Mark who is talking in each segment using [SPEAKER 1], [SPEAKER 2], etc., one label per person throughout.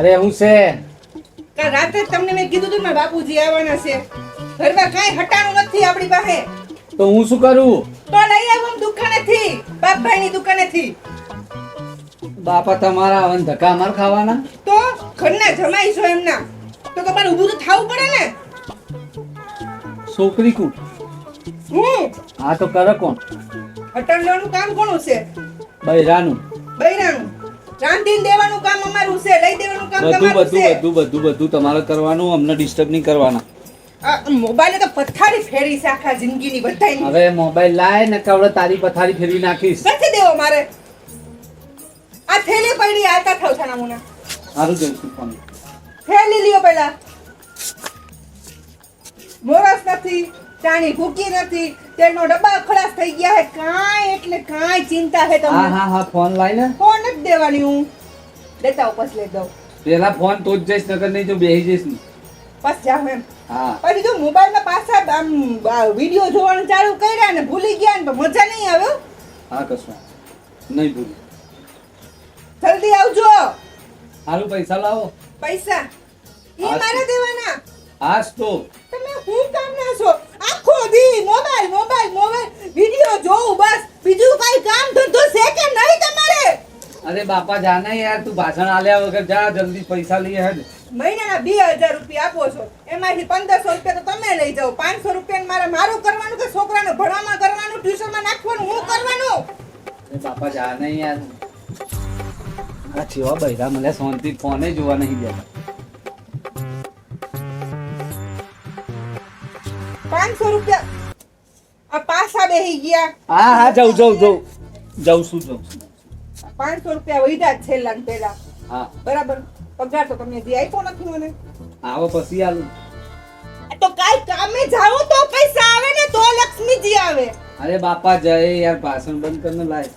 [SPEAKER 1] અરે હું છે?
[SPEAKER 2] કાલ રાતે તમને મેં કીધું તું મારા બાપુજી આવવાના છે. ઘરમાં કાંઈ હટાણું નથી આપણી પાસે.
[SPEAKER 1] તો હું શું કરું?
[SPEAKER 2] તો લઈ આવું દુકાનેથી બાપભાઈની દુકાનેથી.
[SPEAKER 1] બાપા તમારા હવે ધક્કા માર ખાવાના?
[SPEAKER 2] તો ઘરના જમાઈ છો એમના. તો તમારે ઊભું તો થવું પડે ને.
[SPEAKER 1] છોકરી કુ
[SPEAKER 2] હું?
[SPEAKER 1] હા તો કરે કોણ?
[SPEAKER 2] લેવાનું કામ કોનું છે?
[SPEAKER 1] બૈરાનું.
[SPEAKER 2] બૈરાનું. રાંધીને દેવાનું કામ અમારું છે લઈ દેવાનું
[SPEAKER 1] બધું બધું બધું બધું બધું તમારે કરવાનું અમને ડિસ્ટર્બ નહીં કરવાના.
[SPEAKER 2] મોબાઈલ તો પથારી ફેરી છે આખા જિંદગીની બધાય
[SPEAKER 1] હવે મોબાઈલ લાય ને કવડે તારી પથારી ફેરવી નાખીશ.
[SPEAKER 2] નથી દેવો મારે. આ થેલી પડી આતા થાવ છે નામુના.
[SPEAKER 1] સારું જોઉં છું ફોન.
[SPEAKER 2] થેલી લ્યો પહેલા. મોરસ નથી ચાણી ભૂકી નથી તેનો ડબ્બા ખલાસ થઈ ગયા હે કાંઈ એટલે કાંઈ ચિંતા હે
[SPEAKER 1] હા
[SPEAKER 2] તમને.
[SPEAKER 1] હા હા ફોન લાય ને.
[SPEAKER 2] ફોન જ દેવાની હું. લેતા ઉપસ લઈ દઉં
[SPEAKER 1] પેલા ફોન તો જ જઈશ નગર નહીં તો બેસી જઈશ ને
[SPEAKER 2] બસ જાઉં એમ.
[SPEAKER 1] હા.
[SPEAKER 2] પછી જો મોબાઈલમાં પાછા આમ વીડિયો જોવાનું ચાલુ કર્યા ને ભૂલી ગયા ને તો મજા નહીં આવે હો.
[SPEAKER 1] કશું નહીં. ભૂલી.
[SPEAKER 2] જલ્દી આવજો.
[SPEAKER 1] સારું પૈસા લાવો
[SPEAKER 2] પૈસા.
[SPEAKER 1] એ.
[SPEAKER 2] મારે દેવાના.
[SPEAKER 1] હા તો
[SPEAKER 2] તમે હું કામ ના છો? આખો દી મોબાઈલ મોબાઈલ મોબાઈલ. વિડિયો જોઉં બસ. બીજું કઈ કામ ધંધો છે કે નહીં તમારે?
[SPEAKER 1] અરે બાપા જાને યાર તું ભાષણ આલ્યા વગર જા જલ્દી પૈસા લઈ હેડ
[SPEAKER 2] મહિનાના બે હજાર રૂપિયા આપો છો. એમાંથી પંદરસો રૂપિયા તો તમે લઈ જાઓ. પાંચસો રૂપિયા મારે મારું કરવાનું કે છોકરાને? ભણવામાં કરવાનું ટ્યુશનમાં નાખવાનું? હું કરવાનું?
[SPEAKER 1] બાપા જાને યાર. આ બૈરા મને શાંતિ ફોને જોવા નહીં દેતા
[SPEAKER 2] પાંચસો રૂપિયા. આ પાછા બેહી ગયા.
[SPEAKER 1] હા હા જઉં જઉં જઉં. જઉં છું જઉં છું.
[SPEAKER 2] પાંચસો રૂપિયા વધ્યા છેલ્લા ને પેલા
[SPEAKER 1] હા.
[SPEAKER 2] બરાબર? પગાર તો તમે હજી આપ્યો નથી મને.
[SPEAKER 1] આવો પછી આલું
[SPEAKER 2] તો કાઈ કામે જાઓ તો પૈસા આવે ને તો લક્ષ્મીજી આવે.
[SPEAKER 1] અરે બાપા જય યાર ભાષણ બંધ કરીને લાય.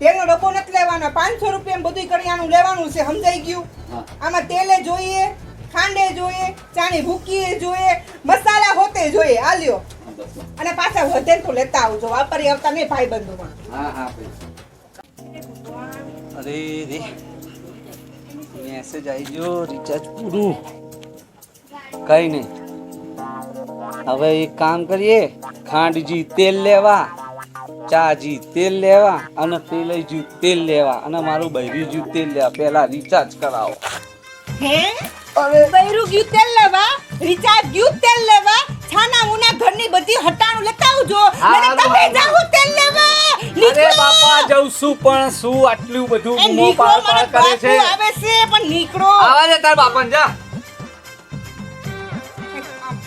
[SPEAKER 2] તેલનો ડબ્બો નથી લેવાનો. પાંચસો રૂપિયા બધું કરિયાણું લેવાનું છે સમજાઈ ગયું? આમાં તેલે જોઈએ ખાંડે જોઈએ ચાની ભૂકીએ જોઈએ મસાલા હોતે જોઈએ. આ લ્યો. અને પાછા વધે તો લેતા આવજો. વાપરી આવતા નહીં ભાઈ બંધુમાં
[SPEAKER 1] હા હા ભાઈ. અરે રે. મેસેજ આવી ગયો રિચાર્જ પૂરું. કઈ નહીં. હવે એક કામ કરીએ ખાંડજી તેલ લેવા ચાજી તેલ લેવા અને પેલેજી તેલ લેવા અને મારું બૈરીજી તેલ લેવા. પહેલા રિચાર્જ કરાવો.
[SPEAKER 2] હે? બૈરું ગયું તેલ લેવા? રિચાર્જ ગયું તેલ લેવા? છાના મુના ઘરની બધી હટાણું લેતા આવજો. અને તમે જાઓ તેલ લેવા.
[SPEAKER 1] અરે બાપા જઉં છું પણ શું આટલું બધું પાડ
[SPEAKER 2] મારા
[SPEAKER 1] પાડ કરે છે?
[SPEAKER 2] આવે છે પણ નીકળો!
[SPEAKER 1] આવા દે તાર બાપા જા.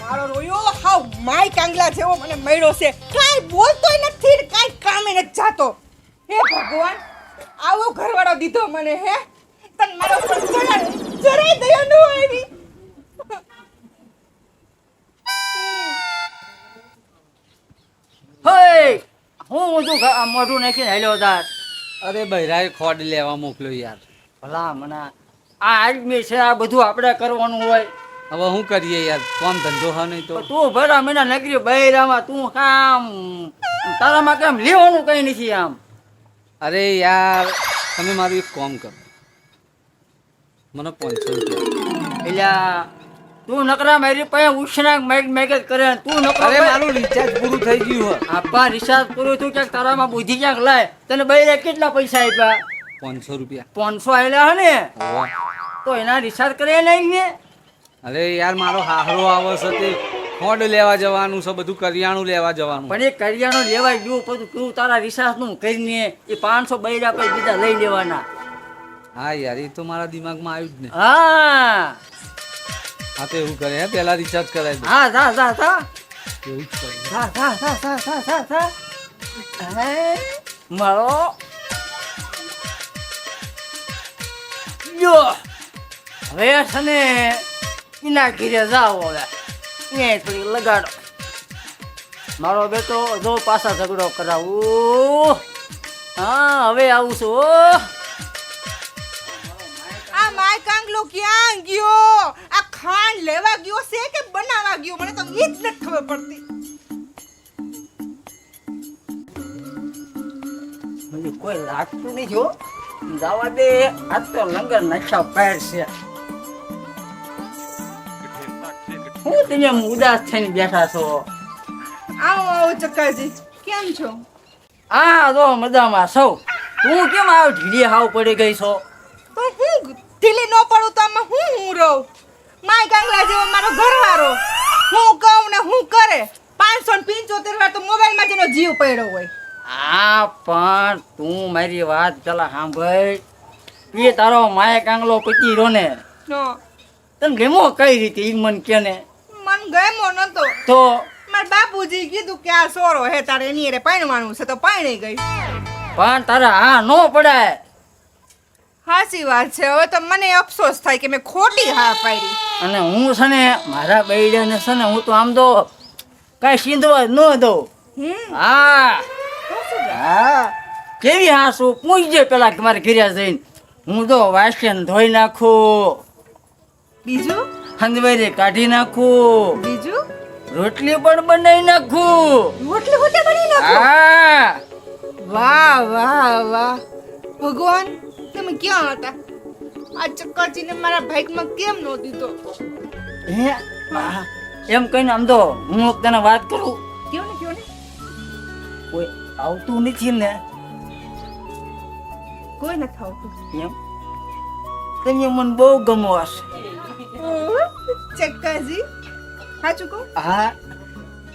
[SPEAKER 2] મારો રોયો હાવ માય કાંગલા જેવો મને મળ્યો છે. કાઈ બોલતોય નથી કાઈ કામે નથી જાતો. હે ભગવાન આવો ઘરવાળો દીધો મને હે? તન મારો
[SPEAKER 3] હું આ મોઢું નાખીને હેલ્યો તાર
[SPEAKER 1] અરે બૈરાએ ખોડ લેવા મોકલ્યો યાર.
[SPEAKER 3] ભલા મને આ આદમી છે આ બધું આપણે કરવાનું હોય.
[SPEAKER 1] હવે શું કરીએ યાર? કોમ ધંધો હા નહીં તો?
[SPEAKER 3] તો તું ભરા મહિના નગરી બૈરામાં તું કામ તારામાં કેમ લેવાનું કઈ નથી આમ.
[SPEAKER 1] અરે યાર તમે મારું એક કામ કરો. મને પાંચસો રૂપિયા
[SPEAKER 3] એટલે તું નકરા મારી પાસે ઉછના મેગ મેગ કરે તું નકરા
[SPEAKER 1] અરે મારું રિચાર્જ પૂરું થઈ ગયું હે.
[SPEAKER 3] આપા રિચાર્જ પૂરું થયું ક્યાંક તારામાં બુદ્ધિ ક્યાંક લાય. તને બૈરે કેટલા પૈસા આપ્યા?
[SPEAKER 1] પાંચસો રૂપિયા.
[SPEAKER 3] પાંચસો આવેલા હે ને? તો એના રિચાર્જ કરે નહીં ને
[SPEAKER 1] અરે યાર મારો હાહરો આવે છે તે. ફોડ લેવા જવાનું છે બધું કરિયાણું લેવા જવાનું.
[SPEAKER 3] પણ એ કરિયાણું લેવાય ગયું પછી તું તારા રિચાર્જનું કરીને એ પાંચસો બૈરા પછી બીજા લઈ લેવાના.
[SPEAKER 1] હા યાર એ તો મારા દિમાગમાં આવ્યું જ ને.
[SPEAKER 3] હા.
[SPEAKER 1] હા તો એવું કરે પેલા રિચાર્જ કરાય
[SPEAKER 3] હા જા જા જા
[SPEAKER 1] એવું જ કરે.
[SPEAKER 3] મારો જો હવે છે ને એના ઘીરે જાઓ હવે. અહીંયા થોડી લગાડો. મારો બેટો જો પાછા ઝઘડો કરાવું. હા હવે આવું છું હો.
[SPEAKER 2] આ માય કાંગલો ક્યાં ગયો? ખાંડ લેવા ગયો છે કે બનાવવા ગયો? મને તો એ જ નથી ખબર પડતી.
[SPEAKER 3] મને કોઈ લાગતું નહીં જો જવા દે આજ તો લંગર નશા પેર છે. હું તમે ઉદાસ થઈને બેઠા છો?
[SPEAKER 2] આવો આવો ચક્કાજી. કેમ છો?
[SPEAKER 3] આ તો મજામાં સૌ. તું કેમ આવ ઢીલી હાવ પડી ગઈ છો?
[SPEAKER 2] તો હું ઢીલી ન પડું તો આમાં હું હું રહું? માય કાંગલા જેવો મારો ઘરવાળો. હું કહું ને હું કરે. પાંચસો ને પંચોતેર વાર તો મોબાઈલમાં જેનો જીવ પડ્યો હોય.
[SPEAKER 3] આ પણ તું મારી વાત પેલા સાંભળ. એ તારો માય કાંગલો પતી રહ્યો ને. તને ગમો કઈ રીતે? ઈ મન કે ને.
[SPEAKER 2] મન ગેમો નતો.
[SPEAKER 3] તો?
[SPEAKER 2] મારા બાપુજી કીધું કે આ સોરો હે તારે એની હારે પાણવાનું છે તો પાણી ગઈ.
[SPEAKER 3] પણ તારે હા નો પડાય.
[SPEAKER 2] હાચી વાત છે. હવે તો મને અફસોસ થાય કે મેં ખોટી હા પાડી.
[SPEAKER 3] અને હું છે ને મારા બૈડાને છે ને હું તો આમ તો કાંઈ સીંધવા ન દઉં. હા. હા. કેવી હાસું? પૂછજે પેલા મારે ઘરે જઈને. હું તો વાસણ ધોઈ નાખું.
[SPEAKER 2] બીજું?
[SPEAKER 3] હંદવારી કાઢી નાખું.
[SPEAKER 2] બીજું?
[SPEAKER 3] રોટલી પણ બનાવી નાખું.
[SPEAKER 2] રોટલી હોટે બનાવી નાખું?
[SPEAKER 3] હા.
[SPEAKER 2] વાહ વાહ વાહ. ભગવાન તમે ક્યાં હતા? આ ચક્કરજીને મારા ભાઈકમાં કેમ નો દીધો?
[SPEAKER 3] હે? એમ કહીને આમ તો હું તને વાત કરું.
[SPEAKER 2] કયો ને કયો ને?
[SPEAKER 3] કોઈ આવતું નથી ને.
[SPEAKER 2] કોઈ નથી આવતું.
[SPEAKER 3] એમ? તમે મને બહુ ગમો હશે.
[SPEAKER 2] ચક્કાજી સાચું કહું?
[SPEAKER 3] હા.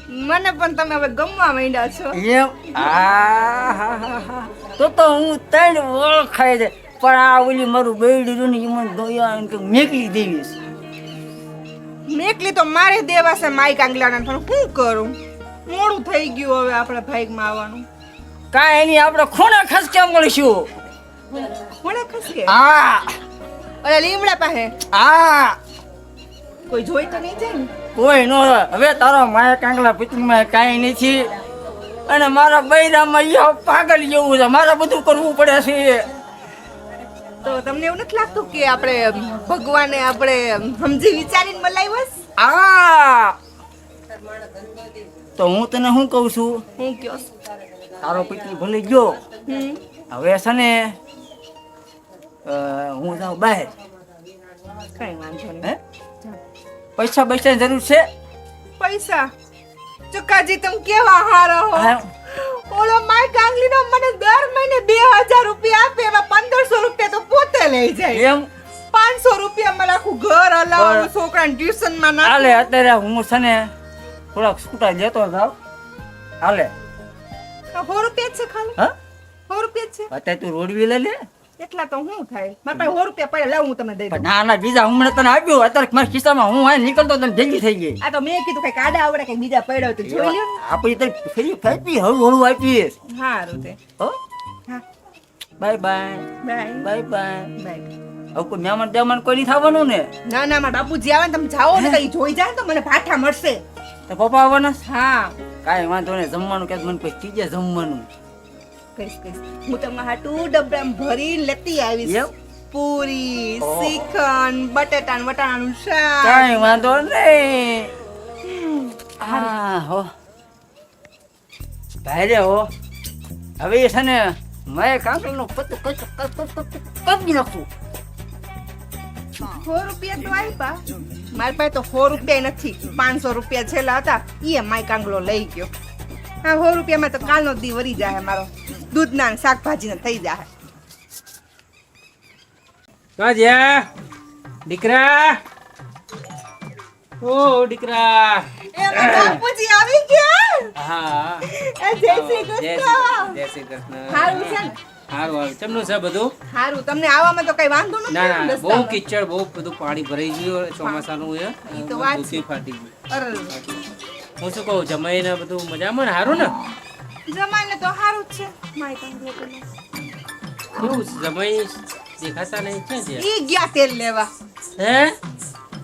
[SPEAKER 2] મને પણ તમે હવે ગમવા માંડ્યા છો.
[SPEAKER 3] એમ? આ હા હા હા. તો તો હું ત્રણ ઓળખાય છે પણ આ ઓલી મારું બેડી રહ્યું ને એ મને દોયા એમ કે મેકલી દેવી છે
[SPEAKER 2] મેકલી તો મારે દેવા છે માઈ કાંગલાના પણ શું કરું? મોડું થઈ ગયું હવે આપણા ભાઈકમાં આવવાનું.
[SPEAKER 3] કાંઈ એની આપણે ખૂણે ખસ કેમ મળીશું.
[SPEAKER 2] કોણે ખસકે
[SPEAKER 3] હા.
[SPEAKER 2] અરે લીમડા પાસે?
[SPEAKER 3] હા.
[SPEAKER 2] કોઈ જોઈ તો નહીં જાય ને?
[SPEAKER 3] કોઈ નો હવે તારો માયા કાંગલા પિતરીમાં કાંઈ નથી. અને મારા બૈરામાં યો પાગલ જેવું છે. મારે બધું કરવું પડે છે.
[SPEAKER 2] તો તમને એવું નથી લાગતું કે આપણે ભગવાને આપણે સમજી વિચારીને બોલાવ્યો બસ
[SPEAKER 3] આ! તો હું તને શું કહું છું?
[SPEAKER 2] હું કયો
[SPEAKER 3] તારો પિતરી ભલે ગયો.
[SPEAKER 2] હમ.
[SPEAKER 3] હવે છે ને હું જાઉં બહાર.
[SPEAKER 2] કઈ વાંધો નહીં.
[SPEAKER 3] પૈસા પૈસા જરૂર છે?
[SPEAKER 2] પૈસા? ચુકાજી તમે કેવા હારા હો?
[SPEAKER 3] હા.
[SPEAKER 2] ઓલો માય કાંગલીનો મને દર મહિને બે હજાર રૂપિયા આપે એમાં પંદરસો રૂપિયા તો પોતે લઈ જાય.
[SPEAKER 3] એમ?
[SPEAKER 2] પાંચસો રૂપિયા મને આખું ઘર હલાવું છોકરાને ટ્યુશનમાં ના
[SPEAKER 3] હાલે અત્યારે હું છે ને થોડાક સ્કૂટા લેતો જાવ હાલે.
[SPEAKER 2] તો સો રૂપિયા જ છે ખાલી?
[SPEAKER 3] હા?
[SPEAKER 2] સો રૂપિયા જ છે?
[SPEAKER 3] અત્યારે તું રોડવી લઈ લે.
[SPEAKER 2] એટલા તો શું થાય? મારા પાસે સો રૂપિયા પડે લાવ હું તમને દઈ દઉં.
[SPEAKER 3] ના ના બીજા હમણાં તને આપ્યું અત્યારે મારા ખિસ્સામાં હું આ નીકળતો તને ભેગી થઈ ગઈ.
[SPEAKER 2] આ તો મેં કીધું કઈ કાડા આવડે કઈ બીજા પડ્યો તો જોઈ લ્યો
[SPEAKER 3] આપણી તો ફરી ફરી હળવું હળવું
[SPEAKER 2] આપીએ સારું તે.
[SPEAKER 3] હો?
[SPEAKER 2] હા.
[SPEAKER 3] Bye bye.
[SPEAKER 2] Bye.
[SPEAKER 3] Bye bye.
[SPEAKER 2] Bye.
[SPEAKER 3] હવે કોઈ મહેમાન બેમાન કોઈ નહીં થવાનું ને?
[SPEAKER 2] ના ના મારા બાપુજી આવે ને તમે જાઓ ને જોઈ જાય તો મને ભાઠા મળશે.
[SPEAKER 3] તો પપ્પા આવવાના?
[SPEAKER 2] હા.
[SPEAKER 3] કાંઈ વાંધો નહીં જમવાનું કે મને પછી ચીજે જમવાનું.
[SPEAKER 2] કહીશ કરીશ હું તમારા હાટુ ડબ્બામાં ભરી લેતી આવીશ? પૂરી. શ્રીખંડ બટેટા વટાણાનું શાક.
[SPEAKER 3] કઈ વાંધો નહીં હા હો. ભાઈ હો. હવે છે ને મેં કાંકરીનું પત્તું કચ નાખું.
[SPEAKER 2] સો રૂપિયા તો આપ્યા મારી પાસે તો સો રૂપિયા નથી. પાંચસો રૂપિયા છેલ્લા હતા. એ માય કાંગલો લઈ ગયો. હા સો રૂપિયામાં તો કાલનો દી વરી જાય મારો દૂધના ને શાકભાજીને થઈ જાય
[SPEAKER 4] કાજ્યા દીકરા. ઓ દીકરા.
[SPEAKER 2] એ બાપુજી આવી ગયા?
[SPEAKER 4] હા.
[SPEAKER 2] જય શ્રી કૃષ્ણ.
[SPEAKER 4] જય શ્રી કૃષ્ણ.
[SPEAKER 2] સારું છે ને?
[SPEAKER 4] હારું હારું. ચમનું છે બધું?
[SPEAKER 2] સારું તમને આવવામાં તો કઈ વાંધો નથી
[SPEAKER 4] ના
[SPEAKER 2] ના
[SPEAKER 4] બહુ? કિચડ બહુ બધું પાણી ભરાઈ ગયું ચોમાસાનું
[SPEAKER 2] એ. તો વાત
[SPEAKER 4] ફાટી ગયું. હું શું કહું જમાઈને બધું મજામાં ને? હારું ને?
[SPEAKER 2] જમાઈને તો સારું જ છે. માય તો નહીં.
[SPEAKER 4] કેવું જમાઈ દેખાતા નહીં છે છે
[SPEAKER 2] ઈ ગયા તેલ લેવા.
[SPEAKER 4] હે?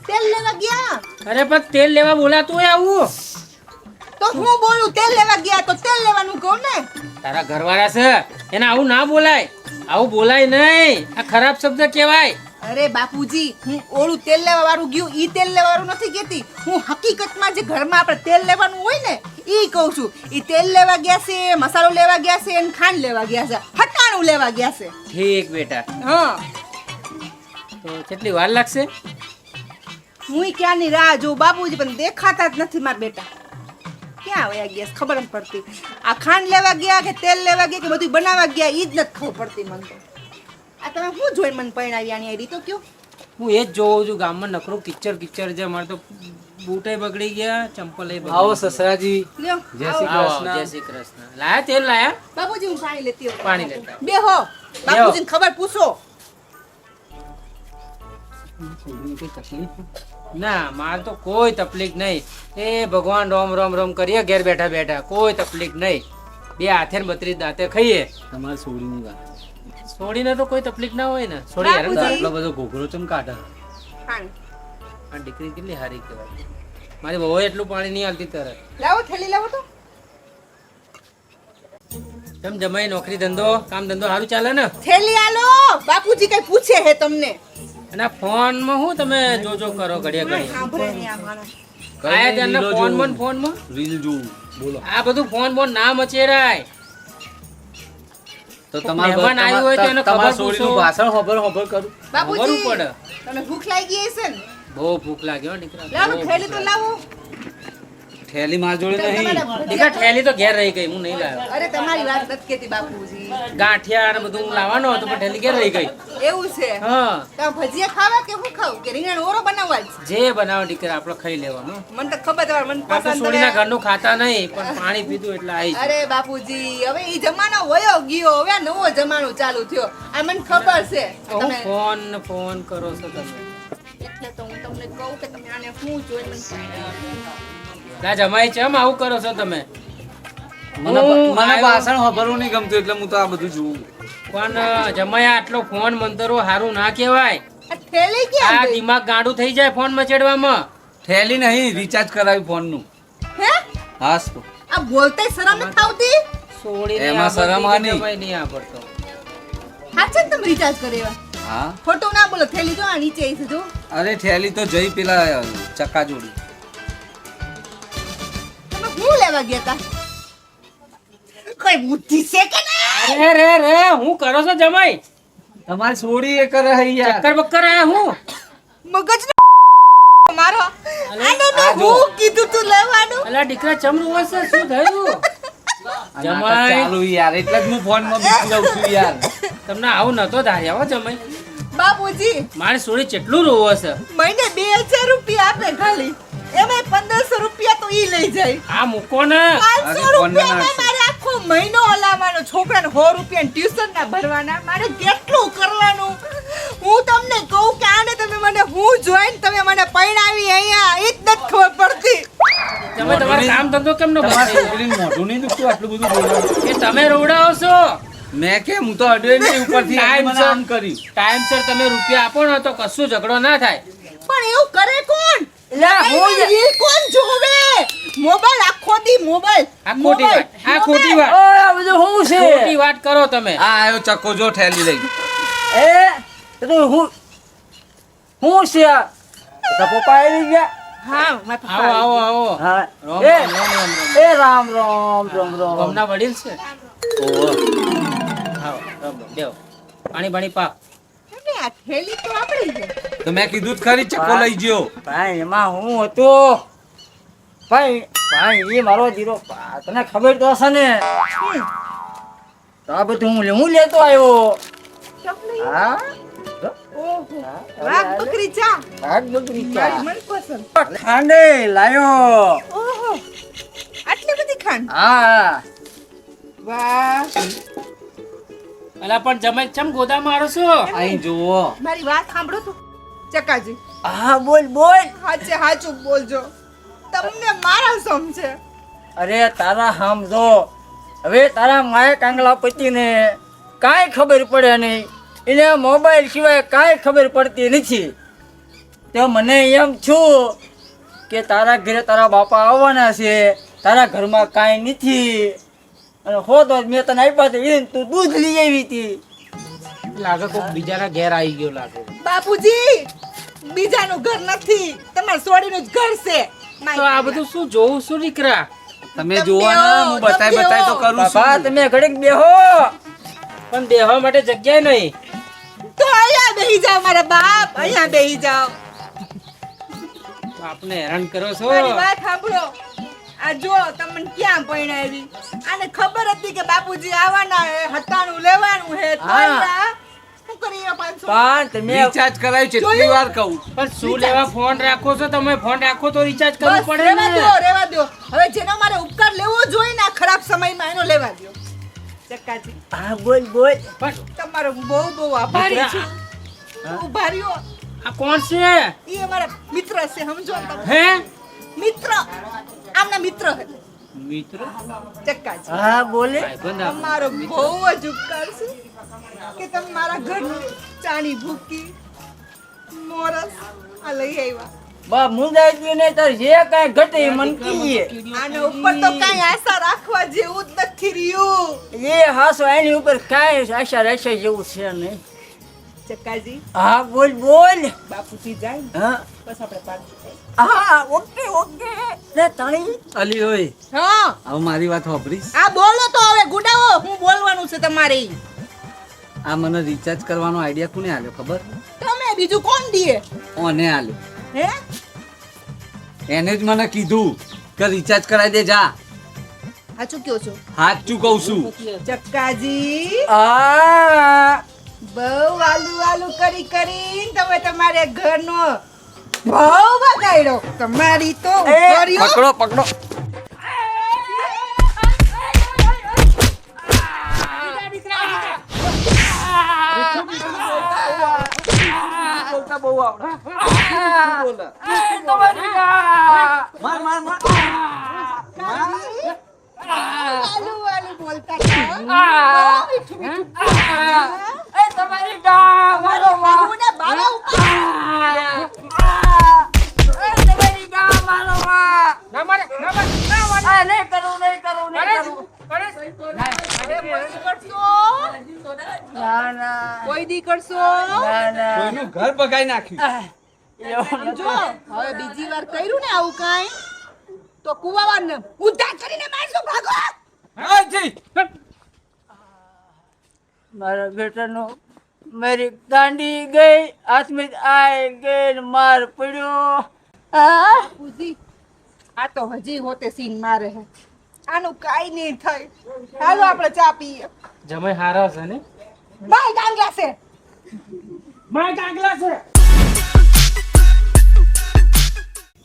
[SPEAKER 2] તેલ લેવા ગયા?
[SPEAKER 4] અરે પણ તેલ લેવા બોલાતું હોય આવું.
[SPEAKER 2] તો હું બોલું તેલ લેવા ગયા તો તેલ લેવાનું કહું ને?
[SPEAKER 4] તારા ઘરવાળા છે એને આવું ના બોલાય. આવું બોલાય નહીં. આ ખરાબ શબ્દ કહેવાય.
[SPEAKER 2] અરે બાપુજી હું ઓળું તેલ લેવા વાળું ગયું ઈ તેલ લેવા વાળું નથી કહેતી હું હકીકતમાં જે ઘરમાં આપણે તેલ લેવાનું હોય ને ઈ કહું છું ઈ તેલ લેવા ગયા છે મસાલો લેવા ગયા છે અને ખાંડ લેવા ગયા છે હટાણું લેવા ગયા છે.
[SPEAKER 4] ઠીક બેટા.
[SPEAKER 2] હા.
[SPEAKER 4] તો કેટલી વાર લાગશે?
[SPEAKER 2] હું ક્યાંની રાહ જોઉં? બાપુજી પણ દેખાતા જ નથી મારા બેટા. ક્યાં વયા ગયા? ખબર નથી પડતી. આ ખાંડ લેવા ગયા કે તેલ લેવા ગયા કે બધું બનાવવા ગયા ઈ જ નથી ખબર પડતી મને તો. આ તમે શું જોઈને મને પરણાવી આની રીતો તો કયો?
[SPEAKER 4] હું એ જ જોઉં છું ગામમાં નકરું કિચર કિચર છે મારે તો બૂટે બગડી ગયા ચંપલ
[SPEAKER 1] આવો સસરાજી. જય શ્રી કૃષ્ણ.
[SPEAKER 4] જય શ્રી કૃષ્ણ. લાયા તેલ લાયા?
[SPEAKER 2] બાપુજી હું પાણી લેતી હોઉં.
[SPEAKER 4] પાણી લેતા.
[SPEAKER 2] બે હો. બાપુજીને ખબર પૂછો.
[SPEAKER 4] ના માર તો કોઈ તકલીફ નહીં. એ ભગવાન રોમ રોમ રોમ કરીએ ઘેર બેઠા બેઠા. કોઈ તકલીફ નહીં. બે હાથે ને બત્રીસ દાંતે ખાઈએ.
[SPEAKER 1] તમારી સોડીની વાત.
[SPEAKER 4] છોડીને તો કોઈ તકલીફ ના હોય ને. થાય.
[SPEAKER 1] આટલો બધો ઘોઘરો ચમ કાઢે?
[SPEAKER 4] આ દીકરી કેટલી હારી કહેવાય. મારી બહુ એટલું પાણી નહીં હાલતી તરત
[SPEAKER 2] લાવો થેલી લાવો તો.
[SPEAKER 4] તમ જમાઈ નોકરી ધંધો? કામ ધંધો સારું ચાલે ને?
[SPEAKER 2] થેલી આલો. બાપુજી કઈ પૂછે હે તમને?
[SPEAKER 4] અને આ ફોનમાં હું તમે જોજો કરો ઘડિયા ઘડી
[SPEAKER 2] સાંભળે નહીં આ માણસ.
[SPEAKER 4] આયા ત્યારના
[SPEAKER 1] લીલો
[SPEAKER 4] ફોનમાં
[SPEAKER 1] જોવું.
[SPEAKER 4] ને
[SPEAKER 1] રીલ જો બોલો.
[SPEAKER 4] આ બધું ફોન બોન ના મચેરાય
[SPEAKER 1] તો તમારે
[SPEAKER 4] મહેમાન આવ્યું હોય તો એને ખબર પૂછો.
[SPEAKER 1] ભાષણ ખબર ખબર કરું.
[SPEAKER 2] બાપુજી
[SPEAKER 4] પડે.
[SPEAKER 2] તમને ભૂખ લાગી હશે ને?
[SPEAKER 4] બહુ ભૂખ લાગી હો દીકરા.
[SPEAKER 2] લાવો થેલી તો લાવો.
[SPEAKER 1] થેલી માર જોડે નહીં.
[SPEAKER 4] દીકરા થેલી તો ઘેર રહી ગઈ હું નહીં લાવ્યો.
[SPEAKER 2] અરે તમારી વાત નથી કેતી બાપુજી.
[SPEAKER 4] ગાંઠિયા ને બધું લાવવાનો હતો પણ થેલી ઘેર રહી ગઈ.
[SPEAKER 2] એવું છે?
[SPEAKER 4] હા.
[SPEAKER 2] તો ભજીયા ખાવા કે હું ખાવ કે રીંગણ ઓરો બનાવવા જે?
[SPEAKER 4] બનાવો દીકરા આપણે ખાઈ લેવાનો.
[SPEAKER 2] મને તો ખબર તમારે મને પસંદ
[SPEAKER 4] છોડીના ઘરનું ખાતા નહીં પણ પાણી પીધું એટલે આવી
[SPEAKER 2] અરે બાપુજી હવે ઈ જમાનો વયો ગયો હવે નવો જમાનો ચાલુ થયો. આ મને ખબર છે. તમે
[SPEAKER 4] ફોન ફોન કરો છો તમે.
[SPEAKER 2] કહું કે તમે આને શું જોઈને મને
[SPEAKER 4] ના જમાઈ ચમ આવું કરો છો તમે?
[SPEAKER 1] મને
[SPEAKER 4] હું
[SPEAKER 1] મને ભાષણ ખબરું નહીં ગમતું એટલે હું તો આ બધું જોઉં.
[SPEAKER 4] પણ જમાઈ આટલો ફોન મંતરો સારું ના કહેવાય.
[SPEAKER 2] થેલી કે આ
[SPEAKER 4] દિમાગ ગાંડું થઈ જાય ફોન મચેડવામાં.
[SPEAKER 1] થેલી નહીં રિચાર્જ કરાવ્યું ફોનનું.
[SPEAKER 2] હે?
[SPEAKER 1] હા તો
[SPEAKER 2] આ બોલતે શરમ નથી આવતી?
[SPEAKER 4] સોડી
[SPEAKER 1] એમાં શરમ આની.
[SPEAKER 4] નહીં આવડતો.
[SPEAKER 2] જ તમે રિચાર્જ કર્યો
[SPEAKER 1] હા?
[SPEAKER 2] ખોટું ના બોલો થેલી જો આ નીચે છે જો.
[SPEAKER 1] અરે થેલી તો જઈ પેલા ચક્કા જોડી
[SPEAKER 2] તમે શું લેવા ગયા તા? કોઈ બુદ્ધિ છે કે ના?
[SPEAKER 4] અરે રે રે હું કરો છો જમાઈ?
[SPEAKER 1] તમારી સોડી એ કરે હે યાર.
[SPEAKER 4] ચક્કર બક્કર આયા હું?
[SPEAKER 2] મગજ મારો. આને
[SPEAKER 1] આ
[SPEAKER 2] હું કીધું તું લેવાનું?
[SPEAKER 4] અલા દીકરા ચમરું હશે શું થયું? જમાઈ.
[SPEAKER 1] ચાલુ યાર એટલે જ હું ફોનમાં બીજી જાઉં છું યાર.
[SPEAKER 4] તમને આવું નતો ધાર્યા હો જમાઈ.
[SPEAKER 2] બાપુજી.
[SPEAKER 4] મારે સોળે કેટલું રોવો છે.
[SPEAKER 2] મહિને બે હજાર રૂપિયા આપે ખાલી. એમાં પંદરસો રૂપિયા તો ઈ લઈ જાય.
[SPEAKER 4] આ મૂકો ને.
[SPEAKER 2] પાંચસો રૂપિયામાં મારે આખો મહિનો હલાવવાનો છોકરાને સો રૂપિયા ટ્યુશન ના ભરવાના. મારે કેટલું કરવાનું? હું તમને કહું કે આને તમે મને હું જોઈને તમે મને પરણાવી અહીંયા એ જ નથી ખબર પડતી.
[SPEAKER 4] તમે તમારું કામ ધંધો કેમ ન
[SPEAKER 1] તમારી મોઢું નહીં દુખતું આટલું બધું બોલો
[SPEAKER 4] એ તમે રોવડાવો છો?
[SPEAKER 1] મેં કે હું તો અડ્યો નહીં ઉપરથી
[SPEAKER 4] ટાઈમ
[SPEAKER 1] આમ કર્યું
[SPEAKER 4] ટાઈમસર તમે રૂપિયા આપો ને તો કશું ઝઘડો ના થાય.
[SPEAKER 2] પણ એવું કરે કોણ?
[SPEAKER 3] લા, હું જ-
[SPEAKER 2] કોણ જોવે? મોબાઈલ આખો દી મોબાઈલ.
[SPEAKER 4] આ ખોટી વાત આ ખોટી વાત.
[SPEAKER 3] ઓય, આ બધું હું છે?
[SPEAKER 4] ખોટી વાત કરો તમે.
[SPEAKER 1] આ આયો ચક્કો જો ઠેલી લઈ.
[SPEAKER 3] એ તો હું હું છે આ? તારા પપ્પા આવી ગયા.
[SPEAKER 2] હા પપ્પા
[SPEAKER 4] આવો આવો આવો
[SPEAKER 3] હા.
[SPEAKER 4] રામ
[SPEAKER 3] રામ
[SPEAKER 4] રામ રામ રામ રામ.
[SPEAKER 3] રામ રામ રામ રામ રામ.
[SPEAKER 4] રામ વડીલ છે?
[SPEAKER 1] ઓહો.
[SPEAKER 4] રામ પાણી પાણી પાક
[SPEAKER 2] થેલી તો આપણી છે.
[SPEAKER 1] તો મેં કીધું જ ખરી ચક્કો લઈ ગયો.
[SPEAKER 3] ભાઈ એમાં હું હતું? ભાઈ ભાઈ એ મારો જીરો પા- તને ખબર તો હશે ને? તો આ બધું હું લે- હું લેતો આવ્યો. હા?
[SPEAKER 2] વાઘ બકરી ચા?
[SPEAKER 3] ભાગ બકરી ચા.
[SPEAKER 2] મનપસંદ.
[SPEAKER 3] ખાંડે લાયો.
[SPEAKER 2] ઓહો આટલી બધી ખાંડ?
[SPEAKER 3] હા.
[SPEAKER 2] વાહ.
[SPEAKER 4] અલા પણ જમાઈ ચમ ગોદા મારો છો?
[SPEAKER 1] અહીં જુઓ.
[SPEAKER 2] મારી વાત સાંભળો તો ચકાજી.
[SPEAKER 3] હા બોલ બોલ.
[SPEAKER 2] હાચે હાચું બોલજો. તમને મારા સમ છે.
[SPEAKER 3] અરે તારા સમજો હવે તારા માય કાંગલા પતિને કાંઈ ખબર પડે નહીં. એને મોબાઈલ સિવાય કાંઈ ખબર પડતી નથી. તો મને એમ છું કે તારા ઘરે તારા બાપા આવવાના છે. તારા ઘરમાં કાંઈ નથી. અને હો તો મેં તને આપ્યા છે એને તું દૂધ લઈ આવી હતી.
[SPEAKER 4] લાગે કોક બીજાના ઘેર આવી ગયો લાગે.
[SPEAKER 2] બાપુજી બીજાનું ઘર નથી. તમારા સોડીનું જ ઘર છે.
[SPEAKER 4] તો આ બધું શું જોવું શું દીકરા?
[SPEAKER 1] તમે જુઓ ને હું બતાય બતાય તો કરું
[SPEAKER 3] બાપા તમે ઘડીક બેહો.
[SPEAKER 4] પણ બેહવા માટે જગ્યા નહીં.
[SPEAKER 2] તો અહીંયા બેહી જાવ મારા બાપ અહીંયા બેહી જાવ
[SPEAKER 4] આપને હેરાન કરો છો.
[SPEAKER 2] મારી વાત સાંભળો. આ જો તમને ક્યાં પરણાવી? આને ખબર હતી કે બાપુજી આવવાના હે હતાનું લેવાનું હે
[SPEAKER 3] હા.
[SPEAKER 2] શું કરીએ પાછું
[SPEAKER 3] પણ તમે
[SPEAKER 1] રિચાર્જ કરાવ્યું છે એટલી વાર કહું.
[SPEAKER 4] પણ શું લેવા ફોન રાખો છો? તમે ફોન રાખો તો રિચાર્જ કરવું પડે
[SPEAKER 2] રેવા દો રેવા દો. હવે જેનો મારે ઉપકાર લેવો જોઈએ ને આ ખરાબ સમયમાં એનો લેવા દો. ચક્કાજી
[SPEAKER 3] હા બોલ બોલ.
[SPEAKER 4] પણ
[SPEAKER 2] તમારો બહુ બહુ આભારી છું. ઊભા રહ્યો.
[SPEAKER 4] આ કોણ છે?
[SPEAKER 2] એ અમારા મિત્ર છે સમજો ને તમે.
[SPEAKER 4] હે?
[SPEAKER 2] મિત્ર. આમના મિત્ર હે
[SPEAKER 4] મિત્ર?
[SPEAKER 2] ચક્કાજી.
[SPEAKER 3] હા બોલે.
[SPEAKER 2] અમારો બહુ જ ઉપકાર છે કે તમે મારા ઘરની ચાણી ભૂકી મોરસ આ લઈ આવ્યા.
[SPEAKER 3] બા મુંદાઈ ને તાર જે કાંઈ ઘટે એ મન કીએ.
[SPEAKER 2] આને ઉપર તો કાંઈ આશા રાખવા જેવું જ નથી રહ્યું.
[SPEAKER 3] એ હાસો એની ઉપર કાંઈ આશા રાખે જેવું છે નહીં.
[SPEAKER 2] ચક્કાજી.
[SPEAKER 3] હા બોલ બોલ.
[SPEAKER 2] બાપુજી જાય
[SPEAKER 3] હા.
[SPEAKER 2] બસ આપણે પાછું
[SPEAKER 3] હા ઓકે ઓકે. લે તણી?
[SPEAKER 1] અલી ઓય
[SPEAKER 2] હા.
[SPEAKER 1] હવે મારી વાત સાંભળીશ
[SPEAKER 2] આ બોલો તો હવે ગુડાવો હું બોલવાનું છે તમારે.
[SPEAKER 1] આ મને રિચાર્જ કરવાનો આઈડિયા કોને આલ્યો ખબર?
[SPEAKER 2] તમે બીજું કોણ દીએ?
[SPEAKER 1] ઓને આલ્યો.
[SPEAKER 2] હે?
[SPEAKER 1] એને જ મને કીધું કે રિચાર્જ કરાવી દે જા.
[SPEAKER 2] સાચું કયો છો?
[SPEAKER 1] સાચું કહું છું?
[SPEAKER 2] ચક્કાજી.
[SPEAKER 3] આ!
[SPEAKER 2] બહુ આલુ આલુ કરી કરી તમે તમારે ઘરનો ભાવ બગાડ્યો તમારી તો
[SPEAKER 1] પકડો પકડો. માર માર માર.
[SPEAKER 2] આલુ આલુ બોલતા હતા. બહુ મીઠું મીઠું મારો બાબુને બાબા ઉપર.
[SPEAKER 4] ના મારે ના મારે ના મારે. અરે, અરે,
[SPEAKER 2] કોઈ કરશો?
[SPEAKER 3] ના ના.
[SPEAKER 2] કોઈ દી કરશો?
[SPEAKER 3] ના ના.
[SPEAKER 1] કોઈનું ઘર બગાઈ નાખ્યું.
[SPEAKER 2] જો હવે બીજી વાર કર્યું ને આવું કાંઈ તો કુવાવાને ઉદ્ધાર કરીને મારશું ભાગો.
[SPEAKER 1] હા, જી.
[SPEAKER 3] મારા બેટાનો મારી ગાંડી ગઈ હાથમાં આઈ ગઈ ને માર પડ્યો. આ?
[SPEAKER 2] આ તો હજી હોતે સીન મારે હે. આનું કાઈ નહીં થાય. હાલો આપણે ચા પીએ.
[SPEAKER 4] જમાઈ હારા છે ને?
[SPEAKER 2] બાય ડાંગલા છે.
[SPEAKER 4] માય ગાંગલા છે.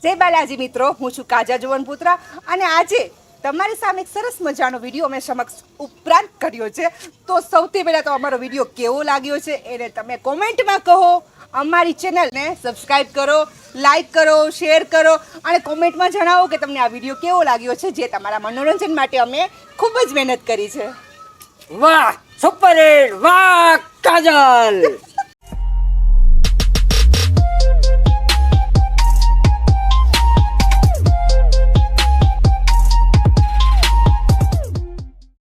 [SPEAKER 2] જય બાલાજી મિત્રો હું છું કાજા જુવન પુત્રા અને આજે તમારી સામે એક સરસ મજાનો વીડિયો અમે સમક્ષ ઉપરાંત કર્યો છે. તો સૌથી પહેલાં તો અમારો વીડિયો કેવો લાગ્યો છે એને તમે કોમેન્ટમાં કહો. અમારી ચેનલને સબસ્ક્રાઈબ કરો લાઈક કરો શેર કરો અને કોમેન્ટમાં જણાવો કે તમને આ વીડિયો કેવો લાગ્યો છે જે તમારા મનોરંજન માટે અમે ખૂબ જ મહેનત કરી છે.
[SPEAKER 3] વાહ સુપર વાહ, કાજલ!